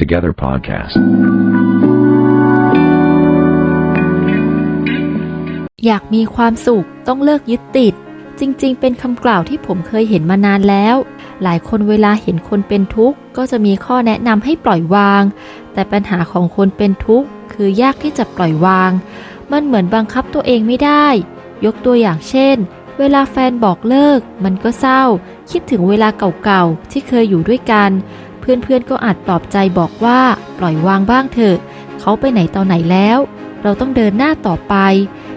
Together Podcast. อยากมีความสุขต้องเลิกยึดติด จริงๆ เป็นคำกล่าวที่ผมเคยเห็นมานานแล้ว หลายคนเวลาเห็นคนเป็นทุกข์ ก็จะมีข้อแนะนำให้ปล่อยวาง แต่ปัญหาของคนเป็นทุกข์ คือยากที่จะปล่อยวาง มันเหมือนบังคับตัวเองไม่ได้ ยกตัวอย่างเช่น เวลาแฟนบอกเลิก มันก็เศร้า คิดถึงเวลาเก่าๆที่เคยอยู่ด้วยกัน เพื่อนๆก็อาจปลอบใจบอกว่าปล่อยวางบ้างเถอะ เขาไปไหนตอนไหนแล้ว เราต้องเดินหน้าต่อไป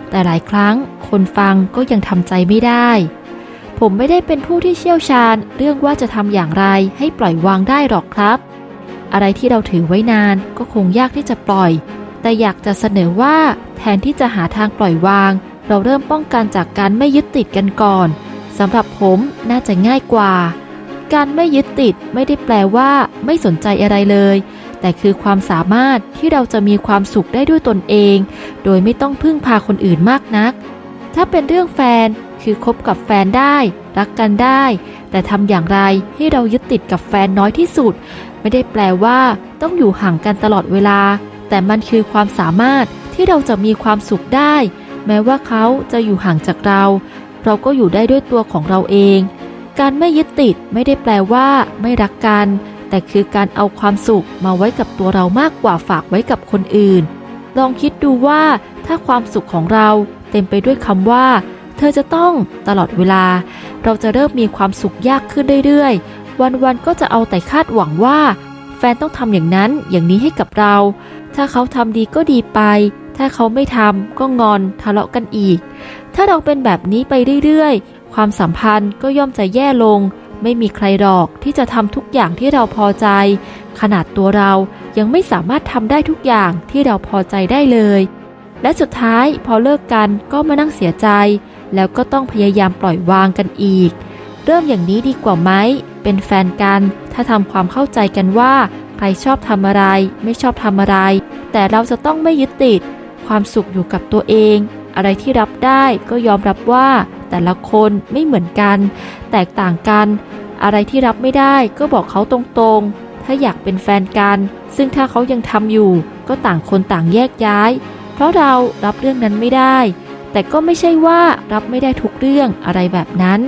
แต่หลายครั้งคนฟังก็ยังทำใจไม่ได้ ผมไม่ได้เป็นผู้ที่เชี่ยวชาญ เรื่องว่าจะทำอย่างไรให้ปล่อยวางได้หรอกครับ อะไรที่เราถือไว้นานก็คงยากที่จะปล่อย แต่อยากจะเสนอว่าแทนที่จะหาทางปล่อยวาง เราเริ่มป้องกันจากการไม่ยึดติดกันก่อนสำหรับผมน่าจะง่ายกว่า การไม่ยึดติดไม่ได้แปลว่าไม่สนใจอะไรเลย แต่คือความสามารถที่เราจะมีความสุขได้ด้วยตนเอง โดยไม่ต้องพึ่งพาคนอื่นมากนัก ถ้าเป็นเรื่องแฟนคือคบกับแฟนได้ รักกันได้ แต่ทำอย่างไรให้เรายึดติดกับแฟนน้อยที่สุด ไม่ได้แปลว่าต้องอยู่ห่างกันตลอดเวลา แต่มันคือความสามารถที่เราจะมีความสุขได้ แม้ว่าเขาจะอยู่ห่างจากเรา เราก็อยู่ได้ด้วยตัวของเราเอง การไม่ยึดติดไม่ได้แปลว่าไม่รักกัน แต่คือการเอาความสุขมาไว้กับตัวเรามากกว่าฝากไว้กับคนอื่น ลองคิดดูว่าถ้าความสุขของเราเต็มไปด้วยคำว่า เธอจะต้องตลอดเวลา เราจะเริ่มมีความสุขยากขึ้นเรื่อยๆ วันๆก็จะเอาแต่คาดหวังว่า แฟนต้องทำอย่างนั้นอย่างนี้ให้กับเรา ถ้าเขาทำดีก็ดีไป ถ้าเขาไม่ทำก็งอนทะเลาะกันอีก ถ้าเราเป็นแบบนี้ไปเรื่อยๆ ความสัมพันธ์ก็ย่อมจะแย่ลง ไม่มีใครหรอกที่จะทำทุกอย่างที่เราพอใจ ขนาดตัวเรายังไม่สามารถทำได้ทุกอย่างที่เราพอใจได้เลย และสุดท้ายพอเลิกกันก็มานั่งเสียใจ แล้วก็ต้องพยายามปล่อยวางกันอีก เริ่มอย่างนี้ดีกว่าไหม เป็นแฟนกัน ถ้าทำความเข้าใจกันว่า ใครชอบทำอะไร ไม่ชอบทำอะไร แต่เราจะต้องไม่ยึดติด ความสุขอยู่กับตัวเอง อะไรที่รับได้ก็ยอมรับว่า แต่ละคนไม่เหมือนกัน แตกต่างกัน อะไรที่รับไม่ได้ก็บอกเขาตรงๆ ถ้าอยากเป็นแฟนกัน ซึ่งถ้าเขายังทำอยู่ ก็ต่างคนต่างแยกย้าย เพราะเรารับเรื่องนั้นไม่ได้ แต่ก็ไม่ใช่ว่ารับไม่ได้ทุกเรื่องอะไรแบบนั้น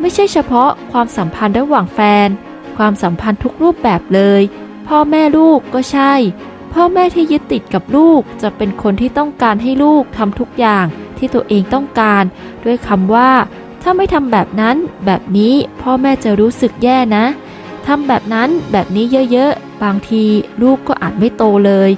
ไม่ใช่เฉพาะความสัมพันธ์ระหว่างแฟน ความสัมพันธ์ทุกรูปแบบเลย พ่อแม่ลูกก็ใช่ พ่อแม่ที่ยึดติดกับลูกจะเป็นคนที่ต้องการให้ลูกทำทุกอย่าง ที่ตัวเองต้องการ ด้วยคำว่า ถ้าไม่ทำแบบนั้น แบบนี้พ่อแม่จะรู้สึกแย่นะทำแบบนั้นแบบนี้เยอะๆ บางทีลูกก็อาจไม่โตเลย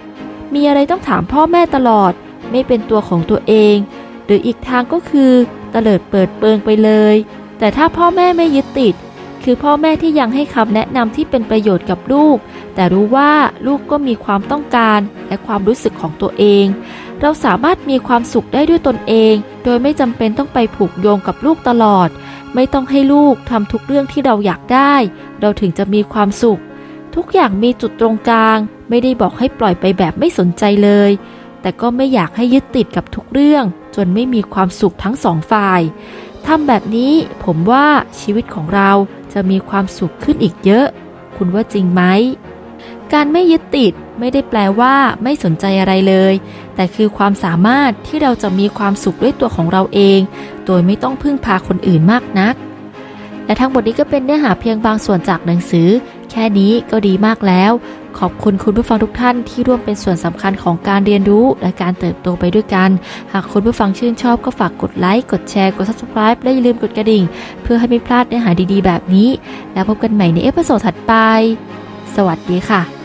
มีอะไรต้องถามพ่อแม่ตลอด ไม่เป็นตัวของตัวเอง หรืออีกทางก็คือเตลิดเปิดเปิงไปเลย แต่ถ้าพ่อแม่ไม่ยึดติด คือพ่อแม่ที่ยังให้คำแนะนำที่เป็นประโยชน์กับลูก แต่รู้ว่าลูกก็มีความต้องการและความรู้สึกของตัวเอง เราสามารถมีความสุขได้ด้วยตนเอง โดยไม่จำเป็นต้องไปผูกโยงกับลูกตลอด ไม่ต้องให้ลูกทำทุกเรื่องที่เราอยากได้ เราถึงจะมีความสุข ทุกอย่างมีจุดตรงกลาง ไม่ได้บอกให้ปล่อยไปแบบไม่สนใจเลย แต่ก็ไม่อยากให้ยึดติดกับทุกเรื่อง จนไม่มีความสุขทั้งสองฝ่ายทำแบบนี้ผมว่าชีวิตของเราจะมีความสุขขึ้นอีกเยอะ คุณว่าจริงไหม การไม่ยึดติด ไม่ได้แปลว่าไม่สนใจอะไรเลย แต่คือความสามารถที่เราจะมีความสุขด้วยตัวของเราเอง โดยไม่ต้องพึ่งพาคนอื่นมากนัก และทั้งหมดนี้ก็เป็นเนื้อหาเพียงบางส่วนจากหนังสือ แค่นี้ก็ดีมากแล้ว ขอบคุณคุณผู้ฟังทุกท่านที่ร่วมเป็นส่วนสำคัญของการเรียนรู้และการเติบโตไปด้วยกัน หากคุณผู้ฟังชื่นชอบก็ฝากกดไลค์กดแชร์กด subscribe และอย่าลืมกดกระดิ่ง เพื่อให้ไม่พลาดเนื้อหาดีๆ แบบนี้ แล้วพบกันใหม่ในเอพิโซดถัดไป สวัสดีค่ะ